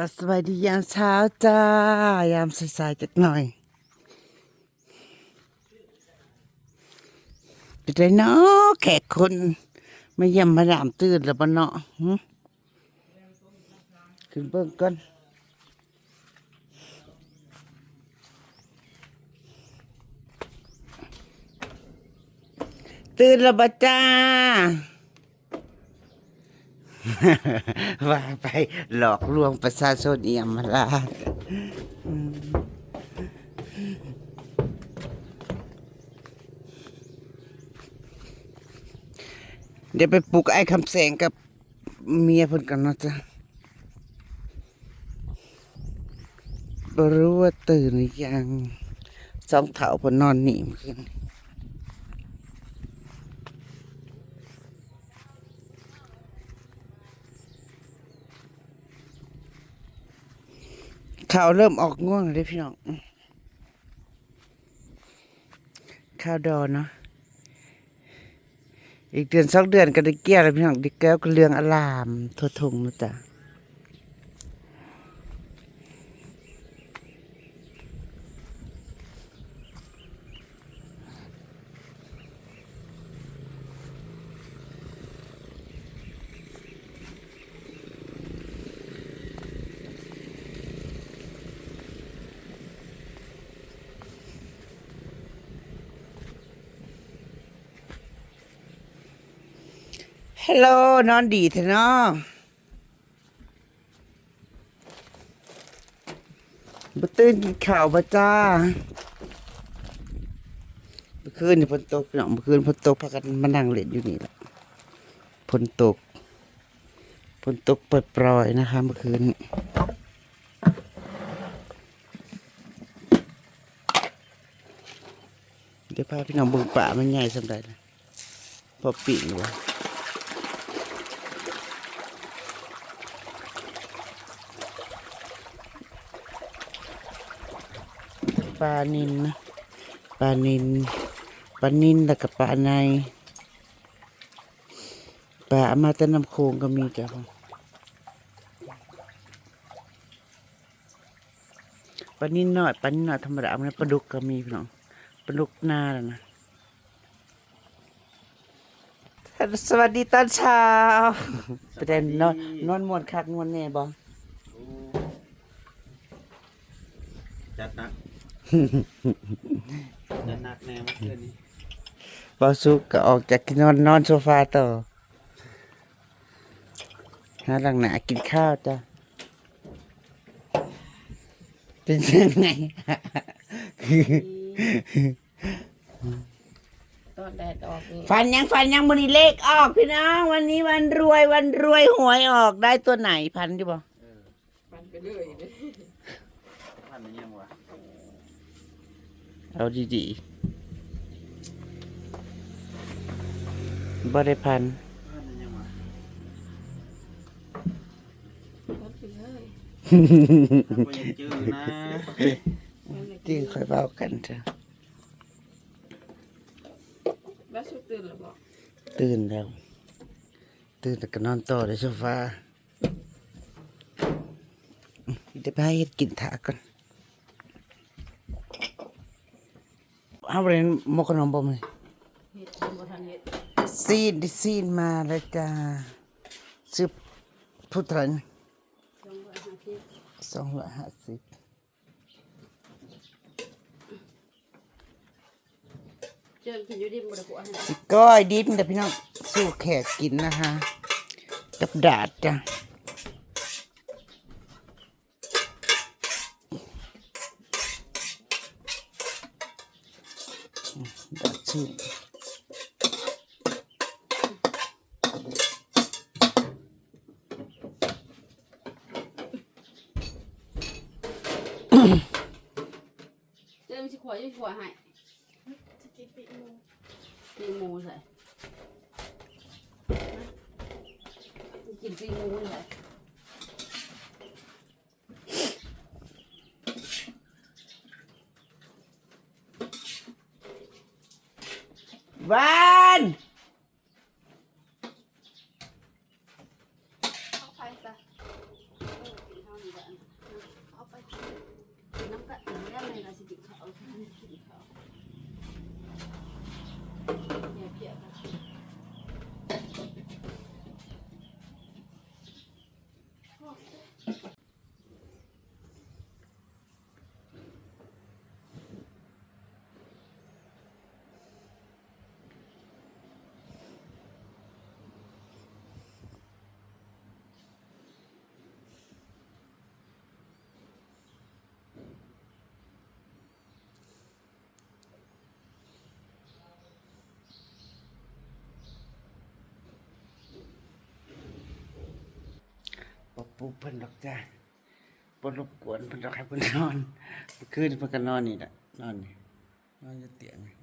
ก็สวัสดียามเช้าจ้า ยามสายๆจักหน่อยเป็นไรเนาะแขกคนมาเยี่ยมมาดามตื่นแล้วปะเนาะขึ้นเบิ่งก่อนตื่นแล้วปะจ้า ว่าไปหลอกลวงประชาชนเอียมมาลาดเดี๋ยวไปปลุกไอ้คำแสงกับเมียเพิ่นกันนะจ้ะบ่รู้ว่าตื่นหรือยังสองเถาเพิ่นนอนหนีเมื่อคืน ข่าวเริ่มออกง่วงเลยพี่น้องข่าวดอนเนาะอีกเดือนสองเดือนก็ได้เกี้ยแล้วพี่น้องดิแก้วก็เรื่องอลามทั่วทงนะจ๊ะ โลนอนดีเถอะเนาะบ่ตื่นกินข้าวบ่จ้าเมื่อคืนฝนตกพี่น้องเมื่อคืนฝนตกพากันมานั่งเล่นอยู่นี่แหละฝนตกฝนตกปปล่อยๆนะคะเมื่อคืนเดี๋ยวพาพี่น้องเบิ่งป่ามันใหญ่สำใดนะพอปีนวะ ปลานินนะปลานินปลานินแล้วก็ปลาในปลาเอามาแตะน้ำโคงก็มีจ้ะปลานินน้อยปลานินน้อยธรรมดามันปลาดุกก็มีพี่น้องปลาดุกหน้าแล้วนะสวัสดีตอนเช้าไปแต่นอนนอนมวนคักมวนแน่บ่ จัดหนัก จัดหนักแน่เมื่อคืนนี้บอสุกก็ออกจากที่นอนนอนโซฟาต่อหาหลังหนากินข้าวจ้ะเป็นยังไง ตอนแดดออกนี่ฟันยังฟันยังวันนี้เลขออกพี่น้อง วันนี้วันรวยวันรวยหวยออกได้ตัวไหนพันอยู่บ่ปันไปเรื่อยเลย ท่านมันยังวะ เอาดีๆบ่ได้พันท่านมันยังวะปันไปเรื่อยท่านก็ยังจื้อนะที่ค่อยเบากันเถอะบ้าสุดตื่นแล้วบอกตื่นแล้ว ตื่นแต่ก็นอนต่อในโซฟาเดี๋ยวไปให้เฮ็ดกินถาก่อน เอาไปมกขนมบ่มั้ยเห็ดเป็นบ่ทันเห็ดซีนดิซีนมาแล้วจ้าซื้อผู้ทันต้องว่าหาที่สองร้อยห้าสิบเจอกินอยู่ดิบบ่ได้กลัวให้สิก้อยดิบแต่พี่น้อง สู้แขกกินนะคะ กับดาดจ้ะ ดาดชื่เจอมันสิขวายอยู่ขวายให้ปีหมูใส่กินปีหมูใส่บ้านเข้าไปซะเอ ลุกเพิ่นดอกจ้าบ่รบกวนเพิ่นดอกให้เพิ่นนอนคือคืนเพิ่นก็นอนนี่แหละนอนนี่นอนอยู่เตียงนี่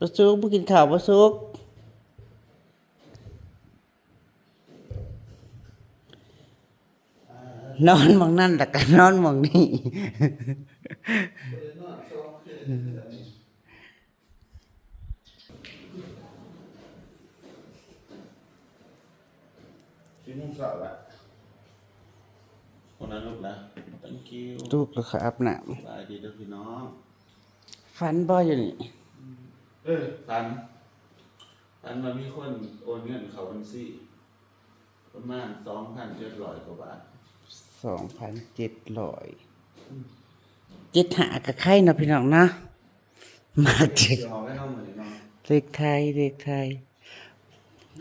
บ่สุกบ่กินข้าวบ่สุก นอนมองนั่นแต่ก็นอนมองนี่ชิ้นนุ่งสาวละคนนั้นลูกละ thank you ลูกก็อาบน้บายดีด้อพี่น้องำฟันบ่อยู่นี่ เออตันตันมามีคนโอนเงินเขาบัญชีประมาณสองพันเจ็ดร้อยกว่าบาท สองพันเจ็ดร้อยเจ็ดหากับไข่นะพี่น้องนะมาเจ็ดเดี๋ยวเอาไว้เข้ามือเลยเนาะเลขไทยเลขไทย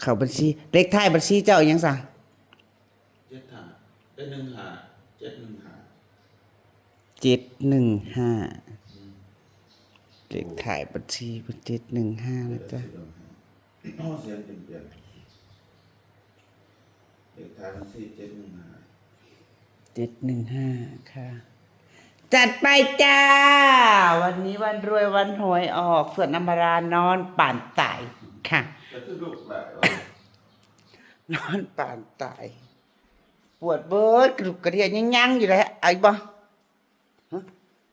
เขาบัญชีเลขไทยบัญชีเจ้าอิหยังสั่งเจ็ดหาได้หนึ่งหาเจ็ดหนึ่งหาเจ็ดหนึ่งห้าเลขถ่ายบัญชีเป็นเจ็ดหนึ่งห้านะจ๊ะอ๋อเสียงเปลี่ยนเปลี่ยนเลขท้ายบัญชีเจ็ดหนึ่งหา เจ็ดหนึ่งห้าค่ะ จัดไปจ้า วันนี้วันรวยวันหวยออกส่วนอมรานอนป่านตายค่ะ จะคือลูกหละนอนป่านตาย ปวดเบิดกระดูกกระเดียดยังยังอยู่เลยเอาอีกบ่ฮะ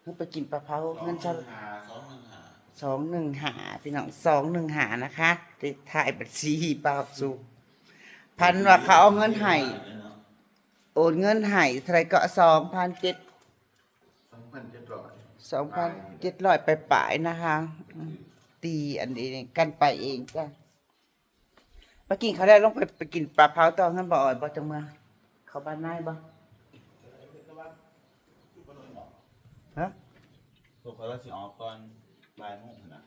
เฮ้ยไปกินปลาเผาเงินสฉัอนสองหนึ่งหาสองหนึ่งหาพี่น้องสองหนึ่งหานะคะเลขถ่ายบัญชีปลาสุพันว่าเขาเอาเงินให้ โอนเงินให้เท่าไหรก็สองพันเจ็ดสองพันเจ็ดร้อยสองพันเจ็ดร้อยไปปลายๆนะคะอืมตีอันนี้กันไปเองจ้ะไปกินเขาได้ลงไปไปกินปลาเผาตอนนั้นบ่อ่อยบ่จังเมืองเขาบ้านนายบ่ฮะตัวเขาว่าสิออกก่อนบ่ายโมงนะ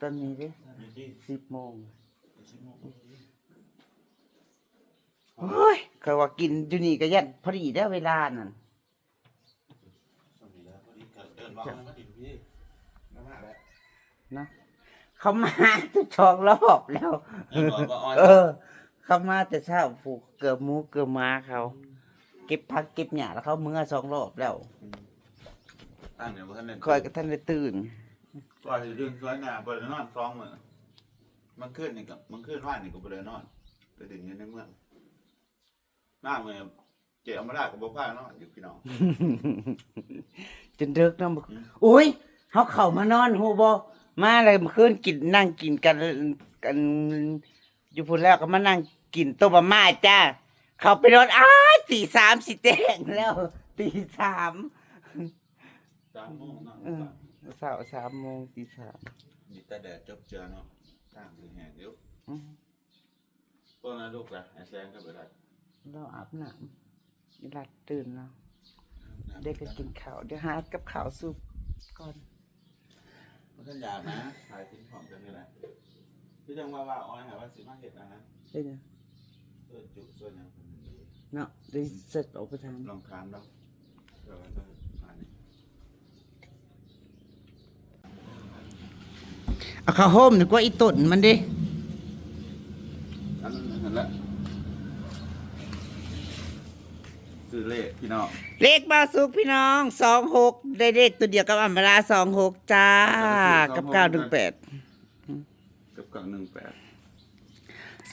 ตอนนี้ดินี่ที่สิบโมง สิบโมง โอ้ย เขาว่ากินอยู่นี่ก็ยันพอดีได้อเวลานั่นสวัสดีแล้วพอดีเดินร้องมาดิพี่น้ำมาแล้วเนาะเขามาทุกชองรอบแล้วเดินร้องก็อ้อยเออ เขามาแต่เช้าผูกเกือบหมูเกือบม้าเขา เก็บพักเก็บหญ้าแล้วเขาเมื่อสองรอบแล้วตั้งเดี๋ยวท่านเนี่ยคอยกับท่านได้ตื่นก่อนจะดึงสวยงามบริเวณนอนสองมือมันขึ้นนี่กับมันขึ้นว่านนี่กับบริเวณนอนไปดึงเงินในเมือง หน้าเมืองเจ๊เอามาได้กับบ่ผ้านอนอยู่พี่น้อง จนเดึกเนาะบอกโอ้ยเขาเข้ามานอนโหบมาเลยเมื่อคืนกินนั่งกินกันกันอยู่พุ่นแล้วก็มานั่งกินต้มมาม่าจ้า เขาไปนอนอ้ายตีสามสิแจ้งแล้วตีสามสามโมงเนาะเออสาวสามโมงตีสามมีแต่แดดจบเจือเนาะตั้งถึงแห่งเดี๋ยวอืม พวกนั้นลูกละไอ้แซงก็ไปได้ เราอาบน้ำนี่ลัดตื่นแล้วเด็กก็กินข้าวเดี๋ยวหากับข้าวสุกก่อนมันก็อยากนะถ่ายทิ้งของกันนี่แหละพี่จังว่าว่าอ้อยหาว่าสิมาเห็ดนะฮะได้เนี่ยส่วนจุส่วนหยังคนนี้เนาะได้เสร็จออกไปทางลองถามเราเดี๋ยวเราจะมานี่เอาข้าวห่มดีกว่าอีตุ่นมันดิอันนั้นนั่นแหละ ซื้อเลขพี่น้องเลขบาสุกพี่น้องสองหกได้เลขตัวเดียวกับอัมบาราสองหกจ้า กับเก้าหนึ่งแปดกับกล่องหนึ่งแปด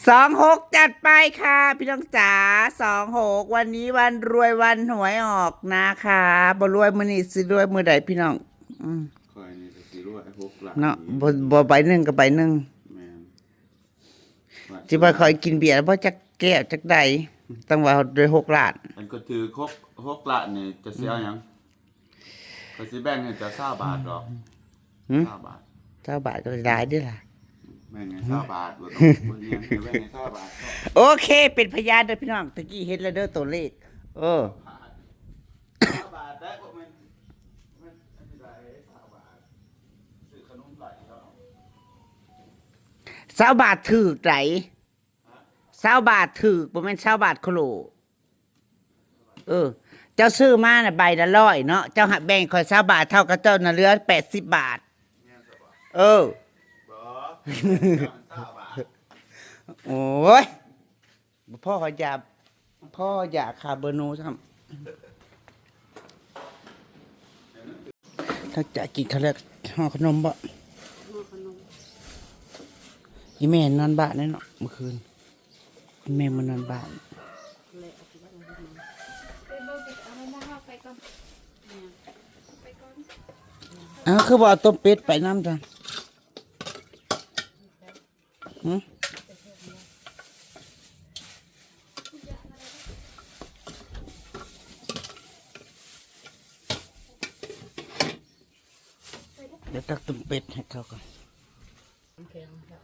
สองหกจัดไปค่ะ พี่น้องจ๋าสองหกวันนี้วันรวยวันหวยออกนะคะบ่รวยมือนี้สิรวยมือใดพี่น้อง อืมคอยนี่จะสีรวยหกหลักเนาะบ่บ่ใบหนึ่งกับใบหนึ่งแม่นจิว่าคอยกินเบียร์บ่จักแก้วจักใด ตั้งว่าด้วยหกล้านมันก็ถือครบหกละนี่จะเสียหยังก็สิแบ่งให้จะเศร้าบาทหรอกหืมเศร้าบาทเจ้าบาทก็ได้เด้วยล่ะ แบ่งให้เศร้าบาทบ่ต้องบ่เรียนให้แบ่งให้เศร้าบาทก็โอเค เป็นพยานเด้อพี่น้องตะกี้เห็นแล้วเด้อตัวเลขเออผ่านเศร้าบาทได้บ่แม่นแม่นอันนี้ได้เศร้าบาทซื้อขนมไหลก็เอาสาวบาทถือไหน เศร้าบาทถือบ่แม่นเศร้าบาทโคโลเออ เจ้าซื้อมาน่ะใบละร้อยเนาะเจ้าหักแบ่งคอยเศร้าบาทเท่ากับเจ้าน่ะเหลือแปดสิบบาท เออ โอ้ยพ่อขอยากพ่ออยากคาเบอร์โนูครับถ้าจะกินเขาวแล้วห่อขนมบ่ห่อขนมยี่แม่นอนบ้านแน่เนาะเมื่อคืน แม่มานอนบ้านเอาไปบ้านเอคือบ่เอาต้มเป็ดไปน้ำจ้ะหืมเดี๋ยวตักต้มเป็ดให้เขาก่อน โอเคเอาครับ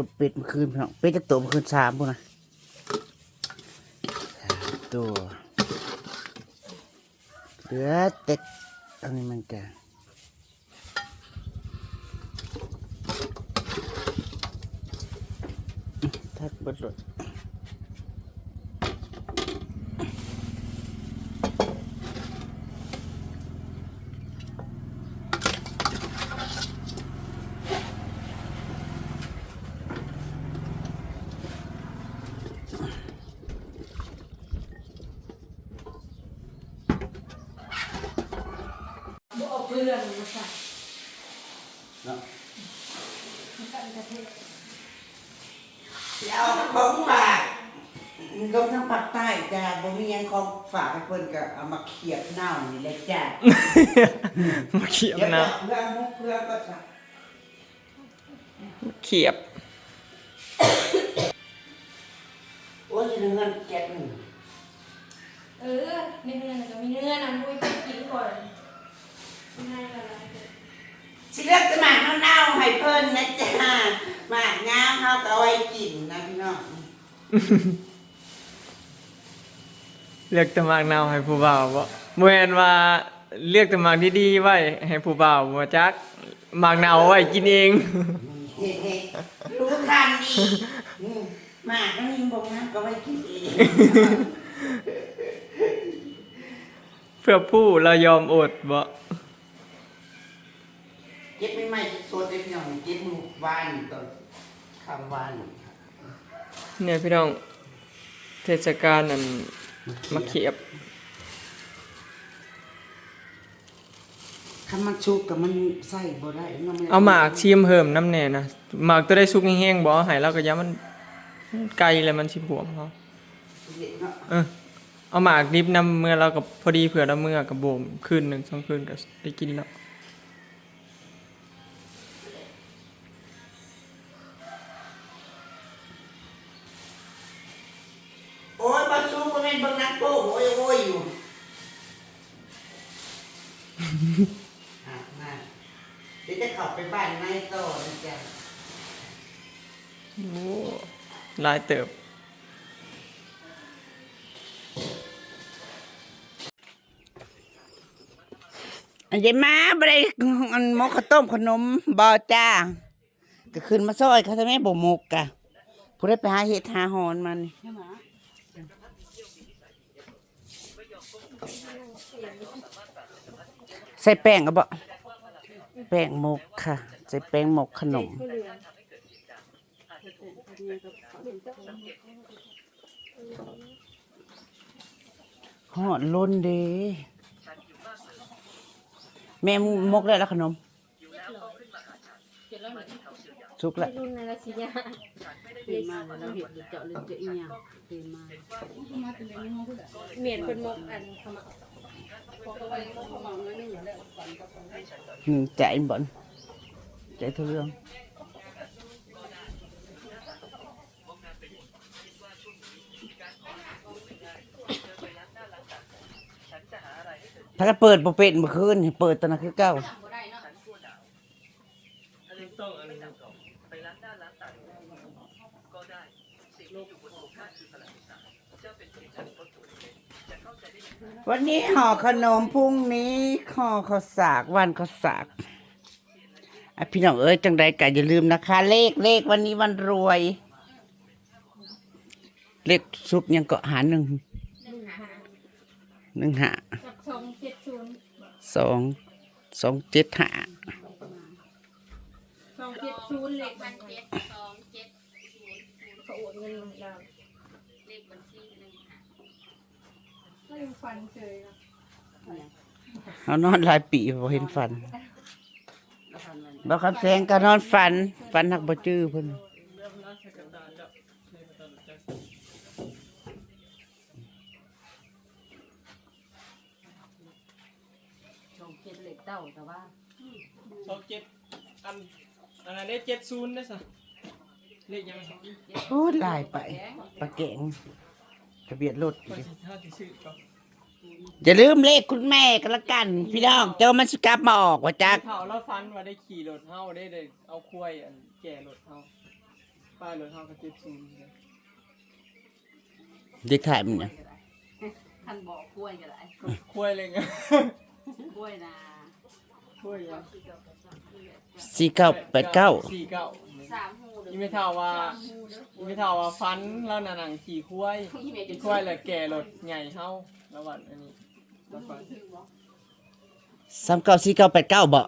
ตัวเป็ดเมื่อคืนพี่น้องเป็ดจะตัวเมื่อคืนสามพวกนะตัวเหลือเต็ดอันนี้มันแกทักเบิดรถเอา ของฝากลงทั้งภาคใต้จ้าบ่มีหยังของฝากให้เพิ่นก็เอามาเขียบเน่านี่แหละจ้ามาเขียบเดี๋ยวนะเพื่อนมุกเพื่อนก็จะเขียบ โอ้ยจะเงินเจ็ดหนึ่งเออไม่เนื้อนะก็มีเนื้อนะมุ้ยไปกินก่อนง่ายกันละ สิเลือกจะหมากเน่าๆให้เพิ่นนะจ้าหมากงามเฮาก็เอาไว้กินนะพี่น้องเลือกแตะมากนาวให้ผู้บ่าวบ่บ่แม่นว่าเลือกแตะมากดีๆไว้ให้ผู้บ่าวบ่จักมากนาวไว้กินเอง เฮ้ๆรู้ทันดีอืมหมากมันยิงบงน้ำก็ไว้กินเองเพื่อผู้เรายอมอดบ่ เก็บไม่ไหม้สดๆเลยพี่น้องเก็บมือวานตอนคำวานเนี่ยพี่น้องเทศกาลนั้นมาเขียบคำมันชุกกับมันใส่บ่ได้นไเอาหมากชิมเพิ่มน้ำแน่นะหมากตัวได้สุกแห้งๆบ่เอาให้เราก็อย่ามันไกลแล้วมันสิบวมเฮาเนาะเออเอาหมากดิบน้ำเมื่อเรากับพอดีเผื่อเราเมื่อกับบ่มคืนหนึ่งสองคืนก็ได้กินแล้ว ม่นเบิ่งหนังโป้โอ้ยโอ้ยอยู่อะมาเดี๋ยวจะเข้าไปบ้านนายต่อนะจ๊ะโอ้หลายเติบ อันเดมาบ่ได้อันหมกข้าวต้มขนมบ่จ้าก็ขึ้นมาซอยเขาทำไมบ่หมกกะผู้ได้ไปหาเห็ดหาหอนมัน ใช่ไหม ใส่แป้งก็บ่แป้งหมกค่ะ ใส่แป้งหมกขนมห่องหอดล้นด้แม่มกได้แล้วขนมเจ็ดแล้วเหรอ สุกแล้วรุ่นในราชิยาเปลี่ยนมาแล้วเราเห็นเจาะเลยเจาะอีหยังเปลี่ยนมามาเป็นยังไงห้องผู้ใดเหมียนเป็นมกอันขมาพอเขาไปเขาเขามาไม่หนึ่งแล้วฝันก็ฝันได้หนึ่งใจบ่นใจทุเรื่องถ้าก็เปิดบ่เป็นเมื่อคืนนี่เปิดตอนนั้นคือเก้า บ่ได้เนาะ วันนี้ห่อขนมพรุ่งนี้ห่อข้าวสากวันข้าวสากอะพี่น้องเอ้ยจังใดก็อย่าลืมนะคะ เลขเลขวันนี้วันรวย เลขซุปยังเกาะหาหนึ่งหนึ่งหาสองเจ็ดศูนย์สองสองเจ็ดหาสองเจ็ดศูนย์เลขพันเจ็ดสองเจ็ดศูนย์เขาโอนเงินเรา เลขบัญชีหนึ่งห้า ก็ ยังฟันเฉยนะเขานอนหลายปีพอเห็นฟันแล้วพันมันบ่คำแสงก็นอนฟันฟันหักบ่จื้อเพิ่นสองเจ็ดเลขเต้าแต่ว่าสองเจ็ดอันอันนั้นได้เจ็ดศูนย์นะสะเลขยังไงโอ้หลายไปปลาแกงทะเบียนรถพอสิถ้าสิซื้อก็ อย่าลืมเลขคุณแม่กันละกัน พี่น้องเจ้ามันสิกลับมาออกว่าจักเผาแล้วฟันว่าได้ขี่รถเฮาได้ได้เอาควายอันแก่รถเฮาป้ายรถเฮาก็เจ็ดศูนย์เลยเด็กถ่ายมันเนี่ยท่านบอกกล้วยก็ได้ควายอะไรเงี้ยกล้วยนะควายยังสี่เก้าแปดเก้าสี่เก้าสามหูเด้อยี่ไม่เท่าว่ายี่ไม่เท่าว่าฟันแล้วน่ะหนังขี่ควายยี่เมย์จะขี่ควายแล้วแก่รถใหญ่เฮา แล้ววันอันนี้แล้วฟันสามเก้าสี่เก้าแปดเก้าบ่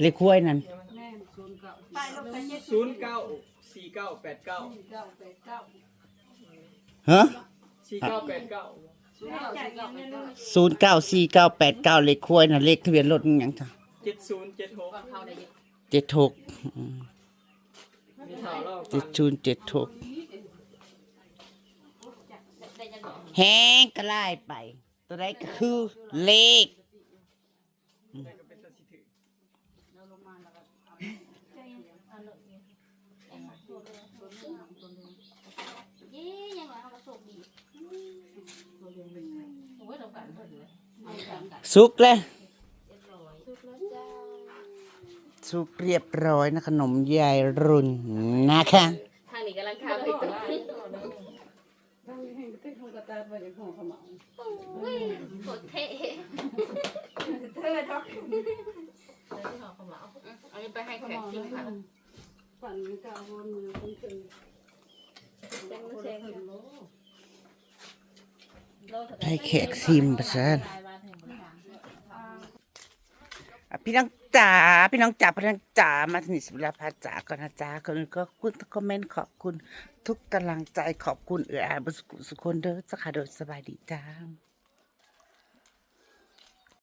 เลขคุ้ยนั่นแม่ศูนย์เก้าตายลงไปเจ็ดศูนย์เก้าสี่เก้าแปดเก้าเก้าแปดเก้าฮะสี่เก้าแปดเก้าศูนย์เก้าสี่เก้าแปดเก้าศูนย์เก้าสี่เก้าแปดเก้าเลขคุ้ยน่ะเลขทะเบียนรถมันหยังจ้ะเจ็ดศูนย์เจ็ดหกก่อนเข้าได้ยินเจ็ดหกมีเท่าแล้วเจ็ดศูนย์เจ็ดหก ได้ยังบอก แห้งก็ไล่ไป ตัวใดก็คือเลขได้ก็เป็นตาสิถือเราลงมาแล้วก็เอาเย้ยังไงเขาก็โชคดีโอ้ยเราฝันเพิ่นเลยเอาฝันกันสุกเลยสุกเรียบร้อยนะขนมยายรุ่นนะคะ ทางนี้กำลังทำอีกตัวต้อง เต้นของกระตาไปอย่างของขมอุ้ยโคตรเท่เธอท็อกอันนี้ไปให้แขกชิมค่ะฝันกาววนมือคนตึงแจ้งแจ้งให้แขกซิมประสานพี่น้องจ๋าพี่น้องจ๋าพี่น้องจ๋ามาถึงสิบลาพาจ๋าก่อนนะจ๋าคนก็คุณคอมเมนต์ขอบคุณ ทุกกำลังใจขอบคุณเอื้ออาบุสุขสุขคนเด้อสักขาโดยสบายดีจ้า